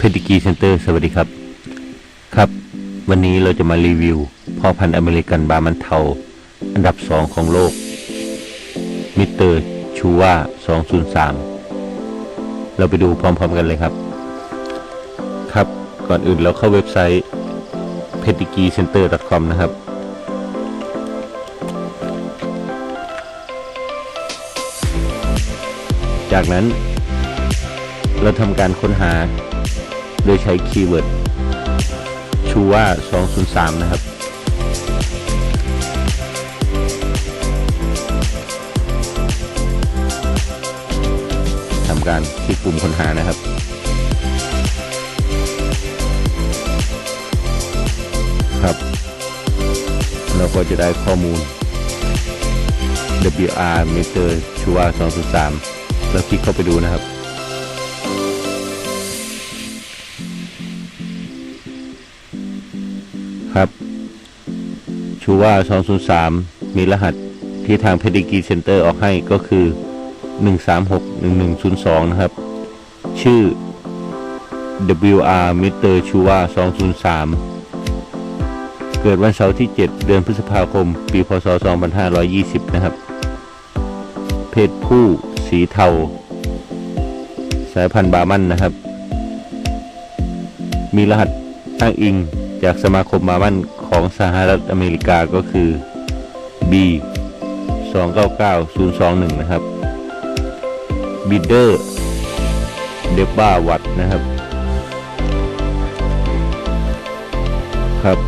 เพดิกีเซ็นเตอร์สวัสดีครับ ครับ วันนี้เราจะมารีวิวพ่อพันธุ์อเมริกันบามันเทา อันดับ 2 ของโลก มิสเตอร์ชูว่า 203 เราไปดูพร้อมๆกันเลยครับ ครับก่อนอื่นเราเข้าเว็บไซต์ p e d i g r e e c e n t e r c o m นะครับ จากนั้นเราทำการค้นหา โดยใช้คีย์เวิร์ดชูว่า 203 นะครับ ทำการคลิกปุ่มค้นหานะครับครับ เราก็จะได้ข้อมูล WR meter ชูว่า203 แล้วคลิกเข้าไปดูนะครับ ครับชูว่า203 มีรหัสที่ทาง Pedigree Center ออกให้ก็คือ 1361102 นะครับ ชื่อ WR Mr. ชูว่า203 เกิดวันเสาร์ที่ 7 เดือนพฤษภาคม ปีพศ 2520 นะครับ เพศผู้สีเทา สายพันธุ์บามันนะครับ มีรหัสอ้างอิง จากสมาคมบามันของสหรัฐอเมริกาก็คือ B 299021 นะครับบิดเดอร์เดบ้าวัตนะครับ ครับ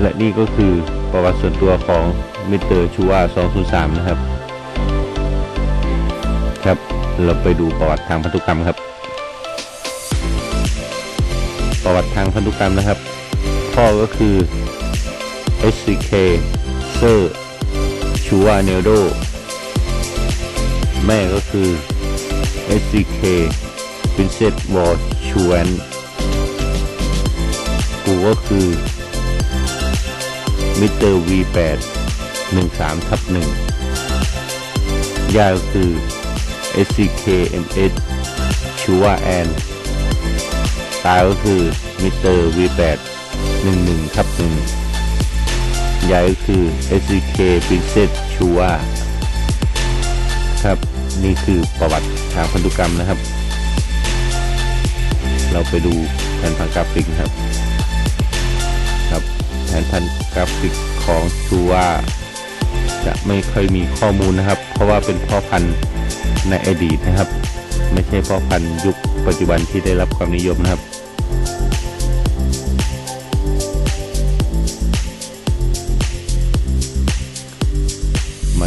และนี่ก็คือประวัติส่วนตัวของมิเตอร์ชูวา203 นะครับ ครับ เราไปดูประวัติทางพันธุกรรมครับ ประวัติทางพันธุกรรมนะครับ พ่อก็คือ HCK เซอร์ชูวาเนโดแม่ก็คือ SCK Princess War Chuan ปู่ก็คือมิเตอร์ V8 13ทับ1ย่าก็คือ SCK MS ชูวาแอนตาก็คือมิเตอร์ V8 11ทับ1ยายก็คือ SCK Princess ชูวาครับ นี่คือประวัติทางพันธุกรรมนะครับ เราไปดูแผนพันกราฟิกนะครับ ครับแผนพันกราฟิกของชูว่าจะไม่ค่อยมีข้อมูลนะครับ เพราะว่าเป็นพ่อพันธุ์ในอดีตนะครับ ไม่ใช่พ่อพันธุ์ยุคปัจจุบันที่ได้รับความนิยมนะครับ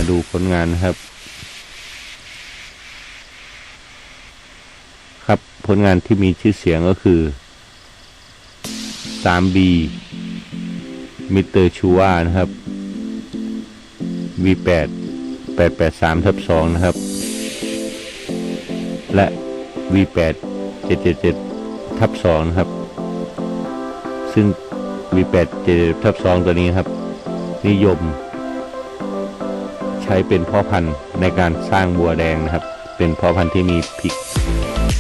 มาดูผลงานนะครับ ครับผลงานที่มีชื่อเสียงก็คือ 3B มิเตอร์ชูวานะครับ V8 883ทับ2นะครับ และ V8 777ทับ2นะครับ ซึ่ง V8 777ทับ2ตัวนี้ครับ นิยม ช้เป็นพ่อพันธุ์ในการสร้างบัวแดงนะครับ เป็นพ่อพันธุ์ที่มีพิก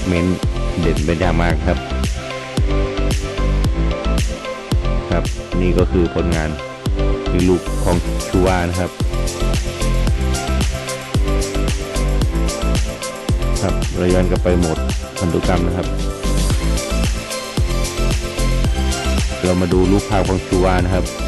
เมนต์เด่นเป็นอย่างมากครับ ครับนี่ก็คือผลงานคือลูกของชูวานะครับครับเราย้อนกลับไปหมดพันธุกรรมนะครับ เรามาดูรูปภาพของชูวานะครับครับ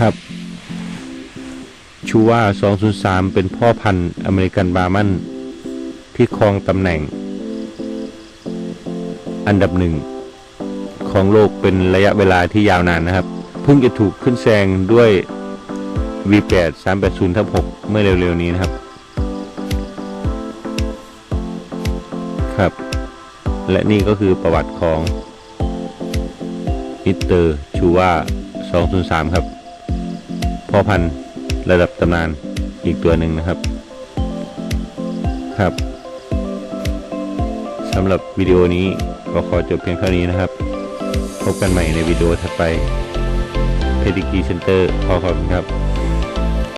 ครับ ชูว่า 203 เป็นพ่อพันธุ์อเมริกันบาร์มัน ที่ครองตำแหน่ง อันดับหนึ่งของโลกเป็นระยะเวลาที่ยาวนานนะครับ เพิ่งจะถูกขึ้นแซงด้วย V8 380ทับ6เมื่อเร็วๆนี้นะครับ ครับ และนี่ก็คือประวัติของมิสเตอร์ชูว่า203 ครับ พ่อพันธุ์ระดับตำนานอีกตัวหนึ่งนะครับครับสำหรับวิดีโอนี้ก็ขอจบเพียงเท่านี้นะครับ พบกันใหม่ในวิดีโอถัดไปเพดิกีเซ็นเตอร์ขอขอบคุณครับ